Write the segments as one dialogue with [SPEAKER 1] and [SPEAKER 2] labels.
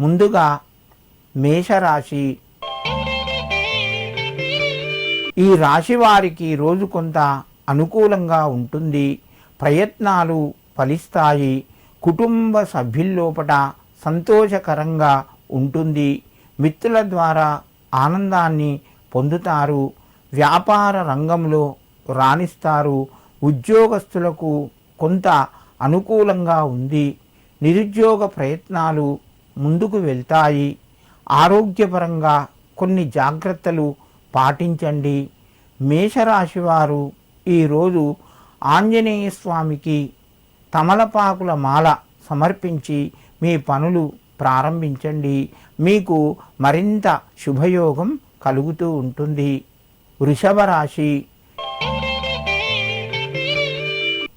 [SPEAKER 1] ముందుగా మేషరాశి. ఈ రాశి వారికి రోజు కొంత అనుకూలంగా ఉంటుంది. ప్రయత్నాలు ఫలిస్తాయి. కుటుంబ సభ్యుల్లోపట సంతోషకరంగా ఉంటుంది. మిత్రుల ద్వారా ఆనందాన్ని పొందుతారు. వ్యాపార రంగంలో రాణిస్తారు. ఉద్యోగస్తులకు కొంత అనుకూలంగా ఉంది. నిరుద్యోగ ప్రయత్నాలు ముందుకు వెళ్తాయి. ఆరోగ్యపరంగా కొన్ని జాగ్రత్తలు పాటించండి. మేషరాశి వారు ఈరోజు ఆంజనేయ స్వామికి తమలపాకుల మాల సమర్పించి మీ పనులు ప్రారంభించండి. మీకు మరింత శుభయోగం కలుగుతూ ఉంటుంది. వృషభ రాశి.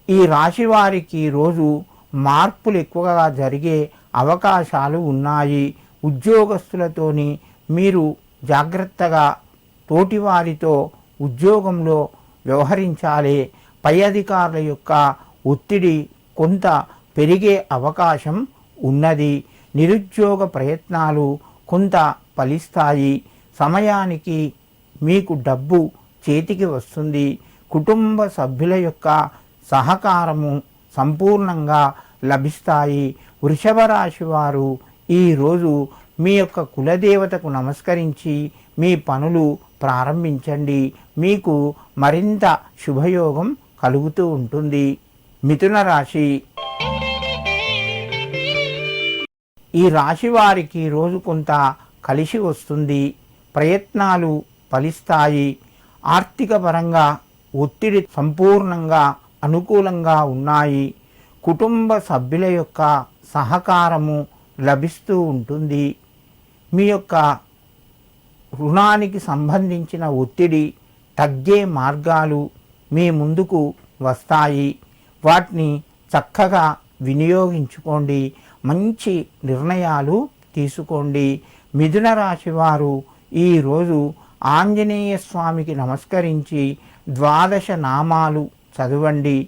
[SPEAKER 1] ఈ రాశి వారికి రోజు మార్పులు ఎక్కువగా జరిగే అవకాశాలు ఉన్నాయి. ఉద్యోగస్తులతోని మీరు జాగ్రత్తగా తోటివారితో ఉద్యోగంలో వ్యవహరించాలి. పై అధికారుల యొక్క ఒత్తిడి కొంత పెరిగే అవకాశం ఉన్నది. నిరుద్యోగ ప్రయత్నాలు కొంత ఫలిస్తాయి. సమయానికి మీకు డబ్బు చేతికి వస్తుంది. కుటుంబ సభ్యుల యొక్క సహకారము సంపూర్ణంగా లభిస్తాయి. వృషభ రాశి వారు ఈరోజు మీ యొక్క కులదేవతకు నమస్కరించి మీ పనులు ప్రారంభించండి. మీకు మరింత శుభయోగం కలుగుతూ ఉంటుంది. మిథున రాశి. ఈ రాశి వారికి రోజు కొంత కలిసి వస్తుంది. ప్రయత్నాలు ఫలిస్తాయి. ఆర్థిక పరంగా ఒత్తిడి సంపూర్ణంగా అనుకూలంగా ఉన్నాయి. కుటుంబ సభ్యుల యొక్క సహకారము లభిస్తూ ఉంటుంది. మీ యొక్క రుణానికి సంబంధించిన ఒత్తిడి తగ్గే మార్గాలు మీ ముందుకు వస్తాయి. వాటిని చక్కగా వినియోగించుకోండి. మంచి నిర్ణయాలు తీసుకోండి. మిథున రాశి వారు ఈరోజు ఆంజనేయ స్వామికి నమస్కరించి ద్వాదశ నామాలు చదవండి.